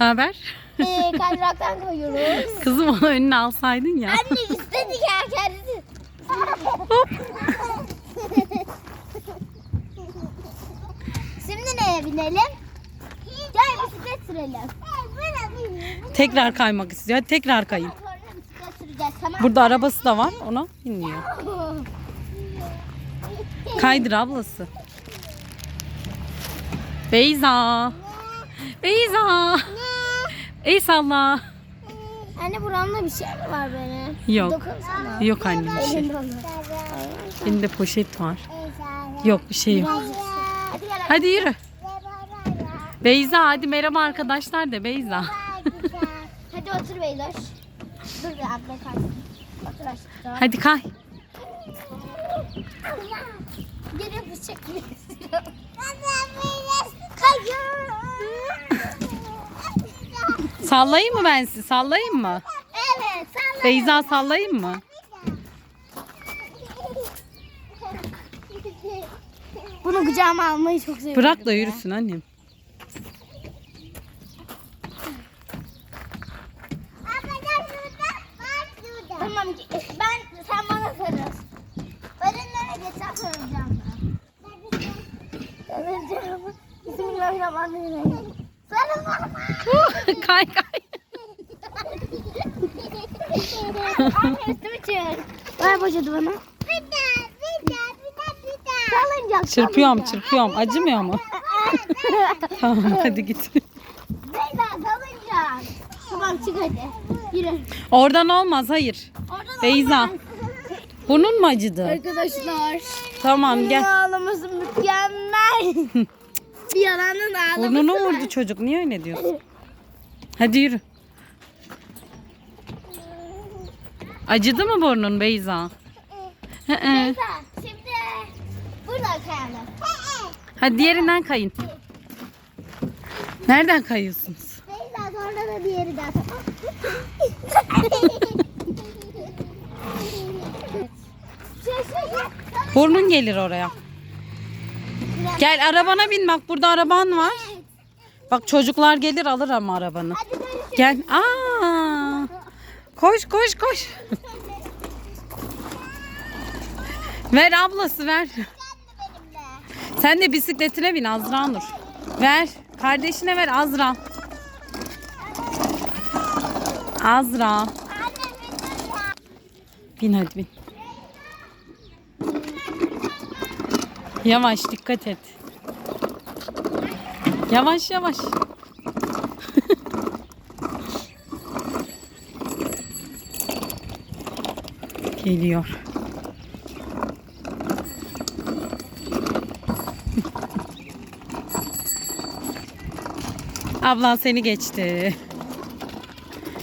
Ne haber? Ee, kaydıraktan koyuyoruz. Kızım onu önüne alsaydın ya. Anne istedik ya kendisi. Hop. Şimdi neye binelim? Gel bisiklet sürelim. Tekrar kaymak istiyor. Hadi tekrar kayın. Sonra bisiklet süreceğiz tamam Burada arabası da var. Ona binmiyor. Kaydır ablası. Beyza. Beyza. Ey salla. Anne buramda bir şey mi var benim? Yok. Dokunsana. Yok anne bir şey. Elinde poşet var. Yok bir şey yok. Hadi gel. Hadi yürü. Beyza hadi merhaba arkadaşlar de Beyza. Hadi otur Beyloş. Dur bir abla kalsın. Otur aşkım. Hadi kay. Geri bıçak Kayıyor. Sallayayım mı ben sizi? Sallayayım mı? Evet. Salla. Beyza sallayayım mı? Bunu kucağıma almayı çok seviyorum. Bırak da ya. yürüsün annem. Tamam ben sen bana sarıl. Önüne geç sen sarılacağım ben. Sarılacağım. Bismillahirrahmanirrahim. Sarıl bana. kay kay. Anne üstümü. Ver poşeti bana. Bir daha, bir daha, bir daha, bir daha. Salıncak. Çırpıyorum çırpıyorum. Acımıyor mu? Tamam hadi git. Beyza salıncak. Tamam çık hadi. Yürü. Oradan olmaz hayır. Oradan Beyza. olmaz. Burnun mu acıdı? Arkadaşlar. Tamam gel. Ağlaması mükemmel. bir yalanın ağlaması Burnunu var. vurdu çocuk. Niye öyle diyorsun? Hadi yürü. Acıdı mı burnun Beyza? Beyza şimdi buradan kayalım. Hadi diğerinden kayın. Nereden kayıyorsunuz? Beyza sonra da diğeri de. Burnun gelir oraya. Gel arabana bin bak burada araban var. Bak çocuklar gelir alır ama arabanı. Gel. Aa! Koş koş koş. ver ablası ver. Sen de bisikletine bin Azra Nur. Ver. Kardeşine ver Azra. Azra. Bin hadi bin. Yavaş dikkat et. Yavaş yavaş. Geliyor. Ablan seni geçti.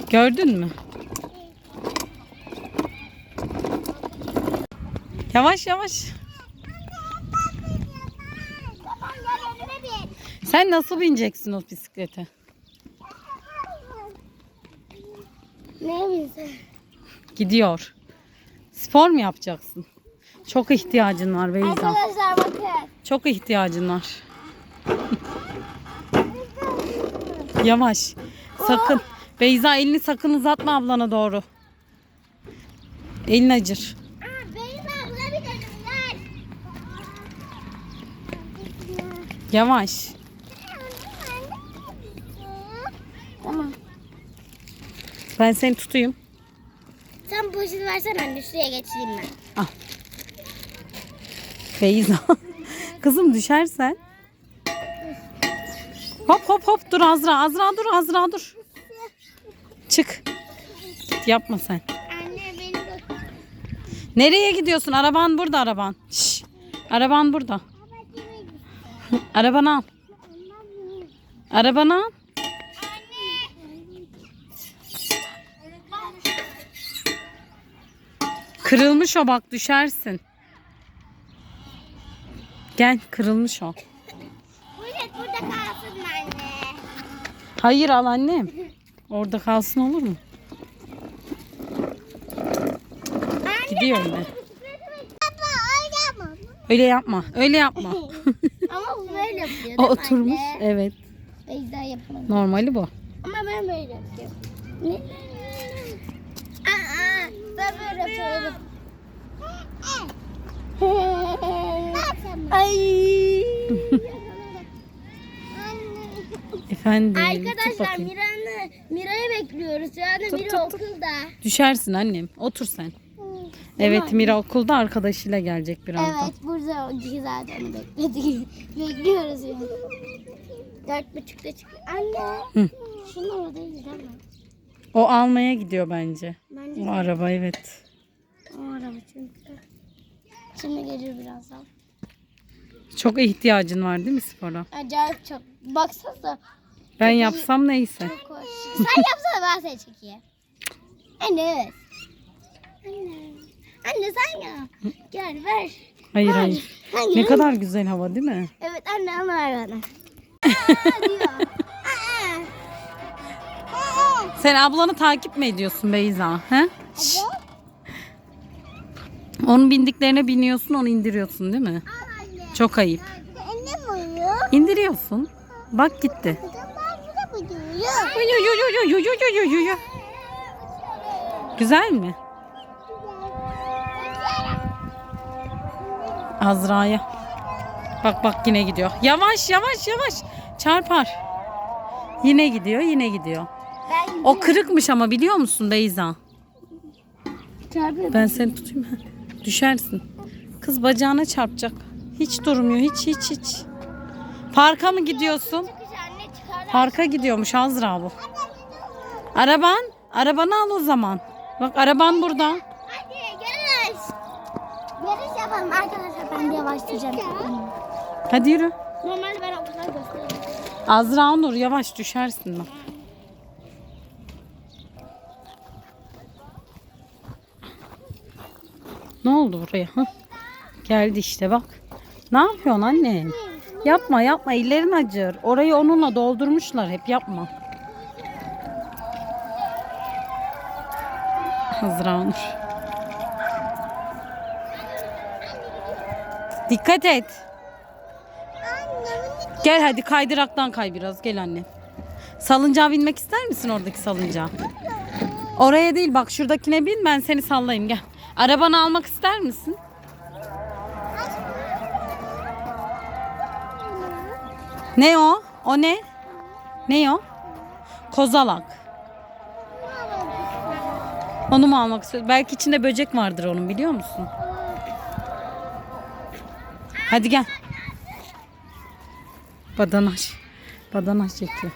Gördün mü? Yavaş yavaş. Tamam gel önüme bin. Sen nasıl bineceksin o bisiklete? Ne bilsin? Gidiyor. Spor mu yapacaksın? Çok ihtiyacın var Beyza. Arkadaşlar bakın. Çok ihtiyacın var. Yavaş. Sakın. Beyza elini sakın uzatma ablana doğru. Elin acır. Yavaş. Tamam. Ben seni tutayım. Sen poşeti versene anne şuraya geçeyim ben. Al. Beyza. Kızım düşersen. Hop hop hop dur Azra. Azra dur Azra dur. Çık. Yapma sen. Anne beni de Nereye gidiyorsun? Araban burada araban. Şş. Araban burada. Arabanı al. Arabanı al. Kırılmış o bak düşersin. Gel kırılmış o. Poşet burada kalsın anne. Hayır al annem. Orada kalsın olur mu? Gidiyorum ben. Baba öyle yapma. Öyle yapma. Öyle yapma. Ama bu böyle yapıyor. o oturmuş. Evet. Beyza yapamadım. Normali bu. Ama ben böyle yapıyorum. Ne? Aa, ben böyle yapıyorum. Ay. Efendim. tut Arkadaşlar bakayım. Mira'nı Mira'yı bekliyoruz. Yani Tut, Mira tut, tut. okulda. Düşersin annem. Otur sen. Evet Mira okulda arkadaşıyla gelecek birazdan. Evet burada o zaten bekledik. Bekliyoruz yani. Dört buçukta çıkıyor. Anne. Hı. Şunun oradayız değil mi? O almaya gidiyor bence. Bence O araba evet. o araba çünkü. Şimdi gelir birazdan. Çok ihtiyacın var değil mi spora? Acayip çok. Baksanıza. Ben yapsam neyse. Çok hoş. Sen yapsana ben seni çekeyim. Anne evet. Anne. Anne sen ya. Gel ver. Hayır Ver. hayır. Ne kadar güzel hava değil mi? Evet anne onu ver bana. Aa diyor. Aa. Aa. Sen ablanı takip mi ediyorsun Beyza? He? Onun bindiklerine biniyorsun onu indiriyorsun değil mi? Çok ayıp. Anne uyuyor. İndiriyorsun. Bak gitti. Uyu, uyu, uyu, uyu, uyu, uyu, uyu. Güzel mi? Azra'ya. Bak bak yine gidiyor. Yavaş yavaş yavaş. Çarpar. Yine gidiyor yine gidiyor. O kırıkmış ama biliyor musun Beyza? Ben seni tutayım? Düşersin. Kız bacağına çarpacak. Hiç durmuyor hiç hiç hiç. Parka mı gidiyorsun? Parka gidiyormuş Azra bu. Araban? Arabanı al o zaman. Bak araban burada. Hadi yarış. Yarış yapalım arkadaşlar. Ben de yavaşlayacağım. Hadi yürü. Normalde ben okuldan gösteririm. Azra Nur yavaş düşersin bak. Ne oldu buraya? Geldi işte bak. Ne yapıyorsun anne? Yapma yapma ellerin acır. Orayı onunla doldurmuşlar hep yapma. Azra Nur. Dikkat et. Gel hadi kaydıraktan kay biraz gel anne. Salıncağa binmek ister misin oradaki salıncağa? Oraya değil bak şuradakine bin ben seni sallayayım gel. Arabanı almak ister misin? Ne o? O ne? Ne o? Kozalak. Onu mu almak istiyorsun? Belki içinde böcek vardır onun biliyor musun? Hadi gel. Badanaş. Badanaş çekiyor.